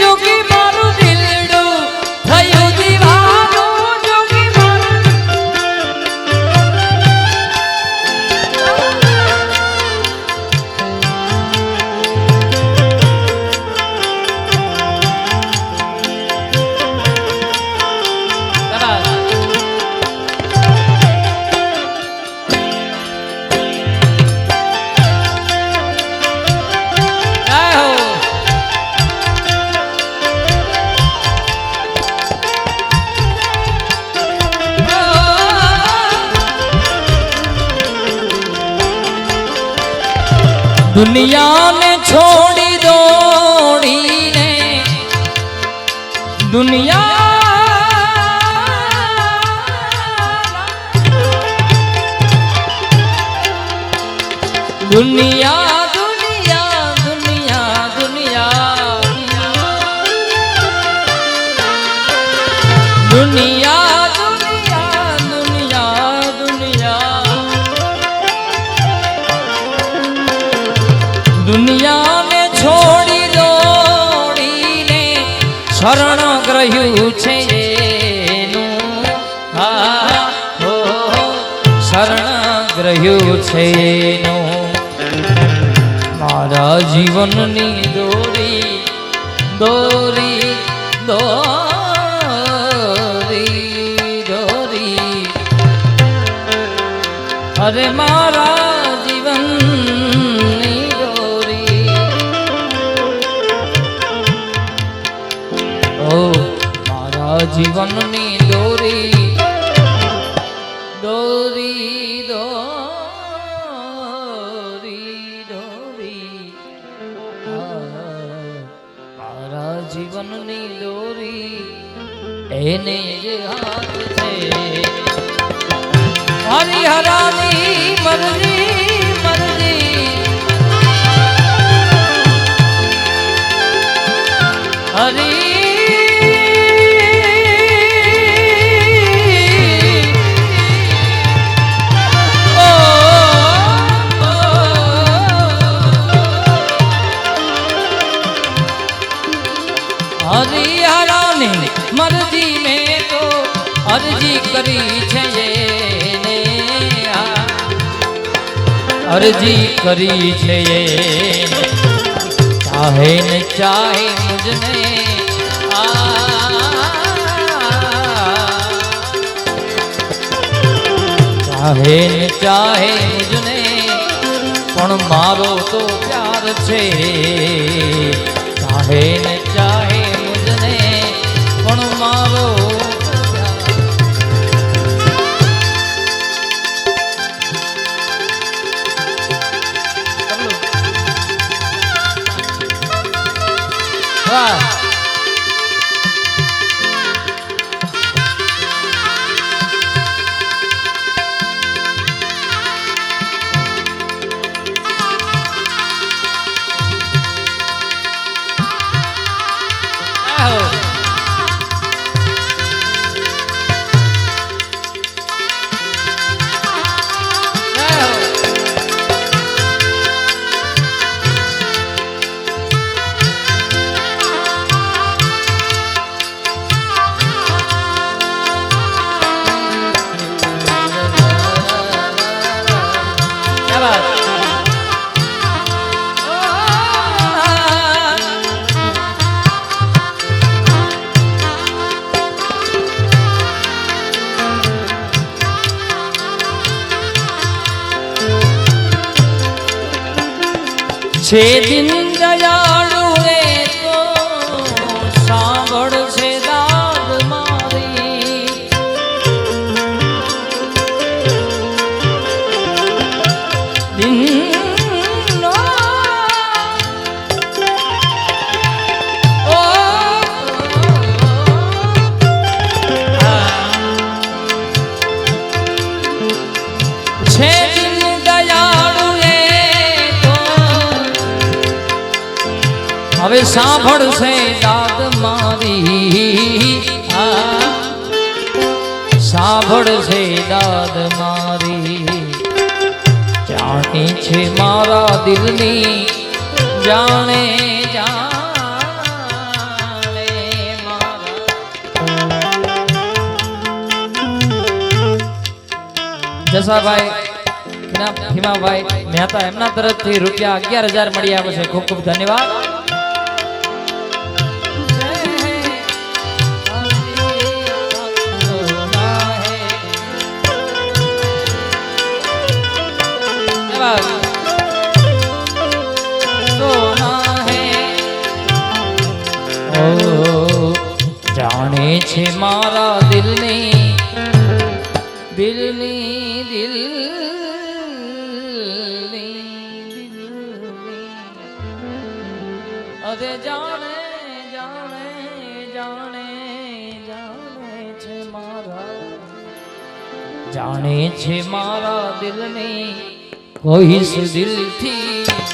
যোগী દુનિયાને છોડી દોડીને દુનિયા દુનિયા શરણ ગ્રહ્યું છે એનું. શરણ ગ્રહ્યું છે મારા જીવનની દોરી દોરી દોરી દોરી. અરે મારા જીવનની દોરી દોરી દોરી દોરી. મારા જીવનની દોરી એને જ હાથ છે. હરિહરાની મરજી. હરી અરજી કરી છે ચાહે ને ચાહે મુજને ચાહે ને ચાહે મુજને, પણ મારો તો પ્યાર છે. ચાહે ને ચાહે Ah. সেদিন હવે સાંભળશે દાદ મારી. સાંભળશે દાદ મારી. જાણે છે મારા દિલની, જાણે જસાભાઈ ખીમાભાઈ મહેતા એમના તરફથી રૂપિયા અગિયાર હજાર મળી આવે છે. ખૂબ ખૂબ ધન્યવાદ. દિલની દિલની અરે જાણે જાણે જાણે જાણે છે મારા જાણે છે મારા દિલની કોઈ દિલથી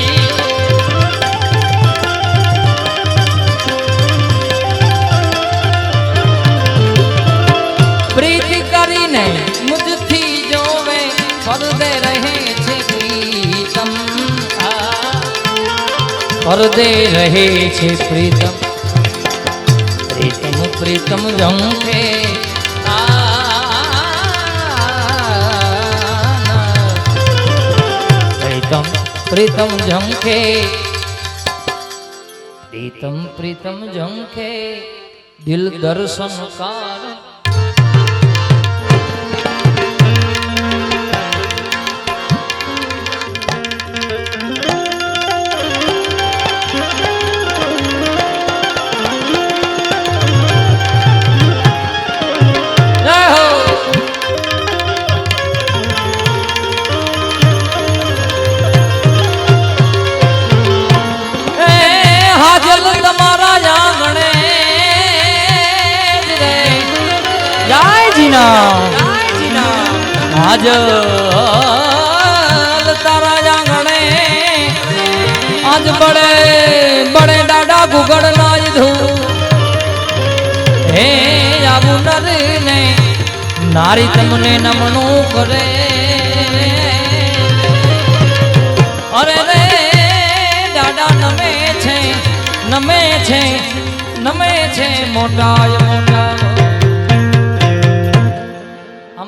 મુજથી જોવે પરદે રહે છે પ્રીતમ આ. પરદે રહે છે પ્રીતમ પ્રીતમ પ્રીતમ જંખે પ્રીતમ પ્રીતમ ઝંખે પ્રીતમ પ્રીતમ ઝંખે દિલ દર્શન કાર હાજલ તારા આંગણે આજ બડે બડે દાડા ગુગળ નાજ ધૂ હે આવું નર ને નારી તમને નમણું કરે અરે રે દાડા નમે છે નમે છે નમે છે, મોટા મોટા.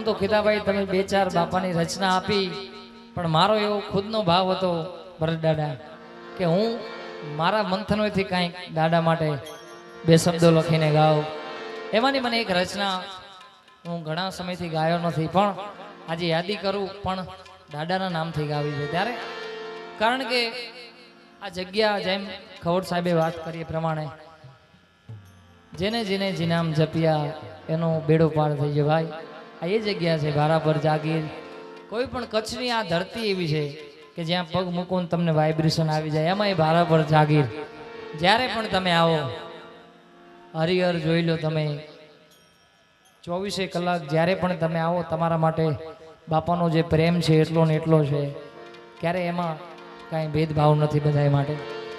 આમ તો ખીદાભાઈ તમે બે ચાર બાપાની રચના આપી. પણ મારો એવો ખુદનો ભાવ હતો, ભરત દાદા, કે હું મારા મંથનોથી કાંઈક દાદા માટે બે શબ્દો લખીને ગાઉં. એમાંની મને એક રચના હું ઘણા સમયથી ગાયો નથી, પણ આજે યાદી કરું, પણ દાદાના નામથી ગાવી છે. ત્યારે કારણ કે આ જગ્યા જેમ ખવડ સાહેબે વાત કરીએ પ્રમાણે, જેને જેને જીનામ જપ્યા, એનો બેડો પાર થઈ ગયો ભાઈ. આ એ જગ્યા છે ભારાપર જાગીર કોઈ પણ કચ્છની આ ધરતી એવી છે કે જ્યાં પગ મૂકો ને તમને વાઇબ્રેશન આવી જાય એમાં એ ભારાપર જાગીર જ્યારે પણ તમે આવો, હરિહર જોઈ લો તમે. ચોવીસે કલાક જ્યારે પણ તમે આવો, તમારા માટે બાપાનો જે પ્રેમ છે એટલો ને એટલો છે, ક્યારે એમાં કાંઈ ભેદભાવ નથી બધા માટે.